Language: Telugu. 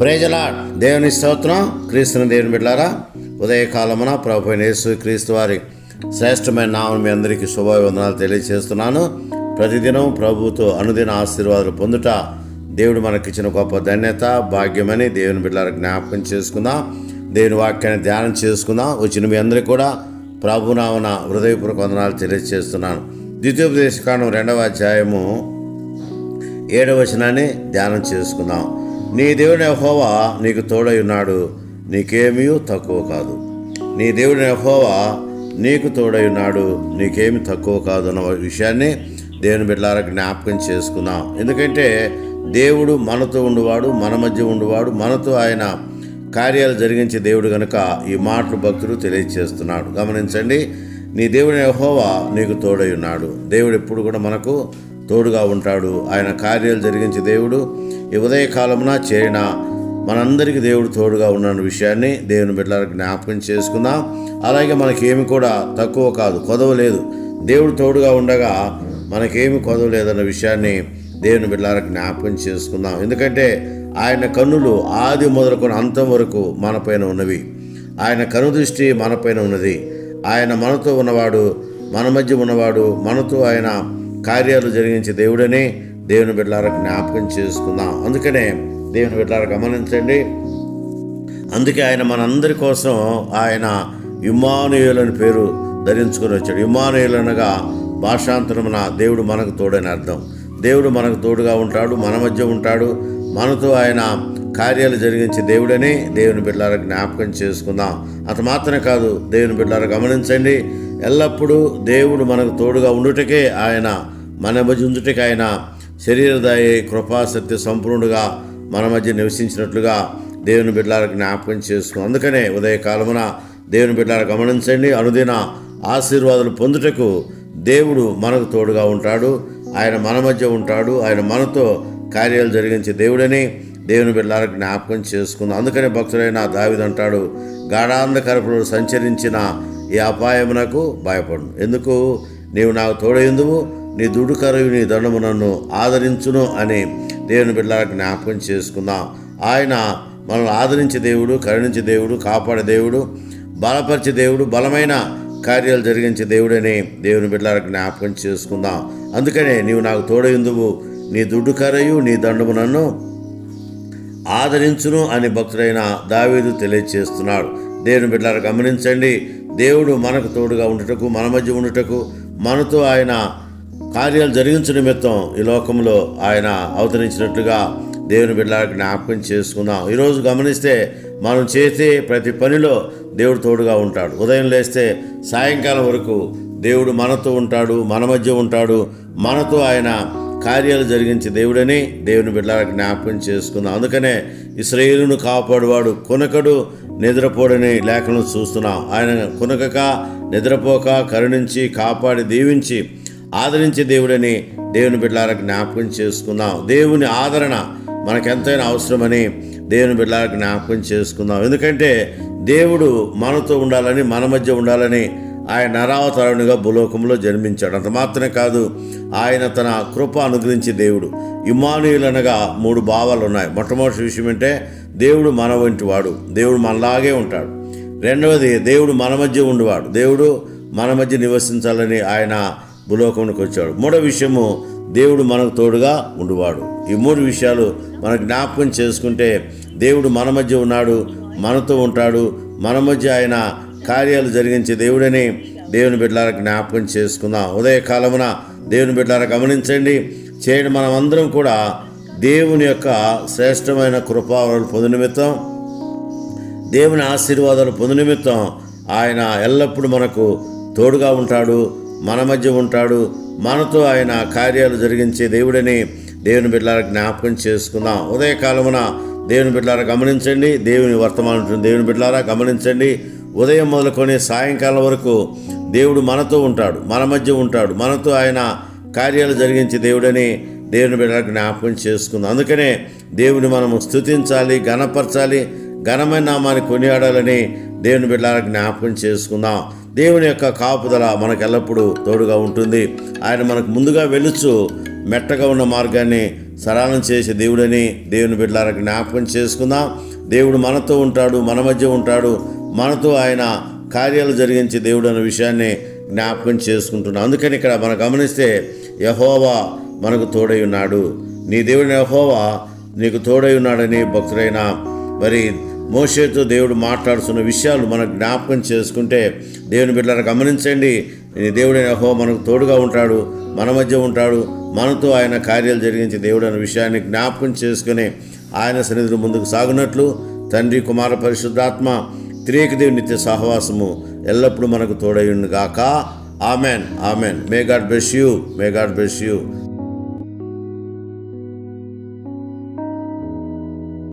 ప్రేజలా దేవుని స్తోత్రం. క్రీస్తుని దేవుని బిడ్డారా ఉదయకాలమున ప్రభు యేసు క్రీస్తు వారి శ్రేష్టమైన నామం మీ అందరికీ శుభాభివందనాలు తెలియజేస్తున్నాను. ప్రతిదినం ప్రభుతో అనుదిన ఆశీర్వాదాలు పొందుట దేవుడు మనకిచ్చిన గొప్ప ధన్యత భాగ్యమని దేవుని బిడ్డల జ్ఞాపకం చేసుకుందాం. దేవుని వాక్యాన్ని ధ్యానం చేసుకుందాం. వచ్చిన మీ అందరికీ కూడా ప్రభునామన హృదయపూర్వక వందనాలు తెలియజేస్తున్నాను. ద్వితీయోపదేశకాండం రెండవ అధ్యాయము ఏడవ వచనాన్ని ధ్యానం చేసుకుందాం. నీ దేవుని హోవా నీకు తోడై ఉన్నాడు నీకేమీ తక్కువ కాదు. నీ దేవుని హోవా నీకు తోడై ఉన్నాడు నీకేమి తక్కువ కాదు అన్న విషయాన్ని దేవుని బిడ్డలారా జ్ఞాపకం చేసుకుందాం. ఎందుకంటే దేవుడు మనతో ఉండువాడు మన మధ్య ఉండువాడు మనతో ఆయన కార్యాలు జరిగించే దేవుడు కనుక ఈ మాటలు భక్తుడు తెలియజేస్తున్నాడు గమనించండి నీ దేవుని హోవా నీకు తోడై ఉన్నాడు. దేవుడు ఎప్పుడు కూడా మనకు తోడుగా ఉంటాడు. ఆయన కార్యాలు జరిగించే దేవుడు ఈ ఉదయకాలమున చేరిన మనందరికీ దేవుడు తోడుగా ఉన్న విషయాన్ని దేవుని బిడ్డలకు జ్ఞాపకం చేసుకుందాం. అలాగే మనకేమి కూడా తక్కువ కాదు కొదవ లేదు. దేవుడు తోడుగా ఉండగా మనకేమి కొదవ లేదన్న విషయాన్ని దేవుని బిడ్డలకు జ్ఞాపకం చేసుకుందాం. ఎందుకంటే ఆయన కన్నులు ఆది మొదలుకొని అంతం వరకు మనపైన ఉన్నవి. ఆయన కనుదృష్టి మనపైన ఉన్నది. ఆయన మనతో ఉన్నవాడు మన మధ్య ఉన్నవాడు మనతో ఆయన కార్యాలు జరిగించే దేవుడని దేవుని బిడ్డలారా జ్ఞాపకం చేసుకుందాం. అందుకనే దేవుని బిడ్డలారా గమనించండి. అందుకే ఆయన మనందరి కోసం ఆయన ఇమానుయేలు అని పేరు ధరించుకొని వచ్చాడు. ఇమానుయేలు అనగా భాషాంతరమున దేవుడు మనకు తోడని అర్థం. దేవుడు మనకు తోడుగా ఉంటాడు మన మధ్య ఉంటాడు. మనతో ఆయన కార్యాలు జరిగించే దేవుడని దేవుని బిడ్డలారా జ్ఞాపకం చేసుకుందాం. అంత మాత్రమే కాదు దేవుని బిడ్డలారా గమనించండి. ఎల్లప్పుడూ దేవుడు మనకు తోడుగా ఉండుటకే ఆయన మన మధ్య ఉండుటకే ఆయన శరీరదాయి కృపా సత్య సంపూర్ణుడుగా మన మధ్య నివసించినట్లుగా దేవుని బిడ్డలకు జ్ఞాపకం చేసుకుని అందుకనే ఉదయకాలమున దేవుని బిడ్డలారా గమనించండి. అనుదిన ఆశీర్వాదాలు పొందుటకు దేవుడు మనకు తోడుగా ఉంటాడు. ఆయన మన మధ్య ఉంటాడు. ఆయన మనతో కార్యాలు జరిగించే దేవుడని దేవుని బిడ్డలకు జ్ఞాపకం చేసుకుందాం. అందుకనే భక్తుడైన దావిదంటాడు గాఢాంధకరపుడు సంచరించిన ఈ అపాయమునకు భయపడు ఎందుకు? నీవు నాకు తోడైందువు నీ దుడుకరవి నీ దండము నన్ను ఆదరించును అని దేవుని బిడ్డలకు జ్ఞాపకం చేసుకుందాం. ఆయన మనల్ని ఆదరించే దేవుడు కరుణించే దేవుడు కాపాడే దేవుడు బలపరిచే దేవుడు బలమైన కార్యాలు జరిగించే దేవుడని దేవుని బిడ్డలకు జ్ఞాపకం చేసుకుందాం. అందుకనే నీవు నాకు తోడైందువు నీ దుడ్డు కరయు నీ దండము నన్ను ఆదరించును అని భక్తుడైన దావీదు తెలియచేస్తున్నాడు. దేవుని బిడ్డలకు గమనించండి. దేవుడు మనకు తోడుగా ఉండుటకు మన మధ్య ఉండుటకు మనతో ఆయన కార్యాలు జరిగించు నిమిత్తం ఈ లోకంలో ఆయన అవతరించినట్లుగా దేవుని బిడ్డలకు జ్ఞాపకం చేసుకుందాం. ఈరోజు గమనిస్తే మనం చేసే ప్రతి పనిలో దేవుడు తోడుగా ఉంటాడు. ఉదయం లేస్తే సాయంకాలం వరకు దేవుడు మనతో ఉంటాడు మన మధ్య ఉంటాడు. మనతో ఆయన కార్యాలు జరిగించే దేవుడని దేవుని బిడ్డలకు జ్ఞాపకం చేసుకుందాం. అందుకనే ఇస్రాయేలును కాపాడువాడు కొనకడు నిద్రపోడని లేఖను చూస్తున్నాం. ఆయన కొనకక నిద్రపోక కరుణించి కాపాడి దీవించి ఆదరించే దేవుడని దేవుని బిడ్డలకు జ్ఞాపకం చేసుకుందాం. దేవుని ఆదరణ మనకెంతైనా అవసరమని దేవుని బిడ్డలకు జ్ఞాపకం చేసుకుందాం. ఎందుకంటే దేవుడు మనతో ఉండాలని మన మధ్య ఉండాలని ఆయన నరావతారునిగా భూలోకంలో జన్మించాడు. అంత మాత్రమే కాదు ఆయన తన కృప అనుగ్రహించే దేవుడు. ఇమానుయులు అనగా మూడు భావాలు ఉన్నాయి. మొట్టమొదటి విషయం అంటే దేవుడు మన వంటి వాడు. దేవుడు మనలాగే ఉంటాడు. రెండవది దేవుడు మన మధ్య ఉండేవాడు. దేవుడు మన మధ్య నివసించాలని ఆయన భూలోకమునికి వచ్చాడు. మూడో విషయము దేవుడు మనకు తోడుగా ఉండువాడు. ఈ మూడు విషయాలు మన జ్ఞాపకం చేసుకుంటే దేవుడు మన మధ్య ఉన్నాడు మనతో ఉంటాడు మన మధ్య ఆయన కార్యాలు జరిగించే దేవుడని దేవుని బిడ్డలారా జ్ఞాపకం చేసుకుందాం. ఉదయకాలమున దేవుని బిడ్డలారా గమనించండి చేయడం మనం అందరం కూడా దేవుని యొక్క శ్రేష్టమైన కృపావరాలు పొందు నిమిత్తం దేవుని ఆశీర్వాదాలు పొందు నిమిత్తం ఆయన ఎల్లప్పుడూ మనకు తోడుగా ఉంటాడు మన మధ్య ఉంటాడు. మనతో ఆయన కార్యాలు జరిగించే దేవుడని దేవుని బిడ్డలారా జ్ఞాపకం చేసుకుందాం. ఉదయకాలమున దేవుని బిడ్డలారా గమనించండి. దేవుని వర్తమానం దేవుని బిడ్డలారా గమనించండి. ఉదయం మొదలుకొని సాయంకాలం వరకు దేవుడు మనతో ఉంటాడు. మన మధ్య ఉంటాడు. మనతో ఆయన కార్యాలు జరిగించే దేవుడని దేవుని బిడ్డలకు జ్ఞాపకం చేసుకుందాం. అందుకనే దేవుని మనము స్థుతించాలి ఘనపరచాలి ఘనమైన నామాన్ని కొనియాడాలని దేవుని బిడ్డలకు జ్ఞాపకం చేసుకుందాం. దేవుని యొక్క కాపుదల మనకు ఎల్లప్పుడూ తోడుగా ఉంటుంది. ఆయన మనకు ముందుగా వెలుచు మెట్టగా ఉన్న మార్గాన్ని సరళం చేసే దేవుడని దేవుని బిడ్డల జ్ఞాపకం చేసుకుందాం. దేవుడు మనతో ఉంటాడు మన మధ్య ఉంటాడు. మనతో ఆయన కార్యాలు జరిగించే దేవుడు అనే విషయాన్ని జ్ఞాపకం చేసుకుంటున్నాం. అందుకని ఇక్కడ మనం గమనిస్తే యహోవా మనకు తోడై ఉన్నాడు. నీ దేవుని యహోవా నీకు తోడై ఉన్నాడని భక్తుడైన మరి మోషేతో దేవుడు మాట్లాడుతున్న విషయాలు మనం జ్ఞాపకం చేసుకుంటే దేవుని బిడ్డలను గమనించండి. నీ దేవుడైన యెహోవా మనకు తోడుగా ఉంటాడు మన మధ్య ఉంటాడు. మనతో ఆయన కార్యాలు జరిగించే దేవుడు అనే విషయాన్ని జ్ఞాపకం చేసుకుని ఆయన సన్నిధిలో ముందుకు సాగునట్లు తండ్రి కుమార పరిశుద్ధాత్మ త్రియేక దేవుని నిత్య సహవాసము ఎల్లప్పుడూ మనకు తోడయ్యుండుగాక amen amen. May God bless you may God bless you.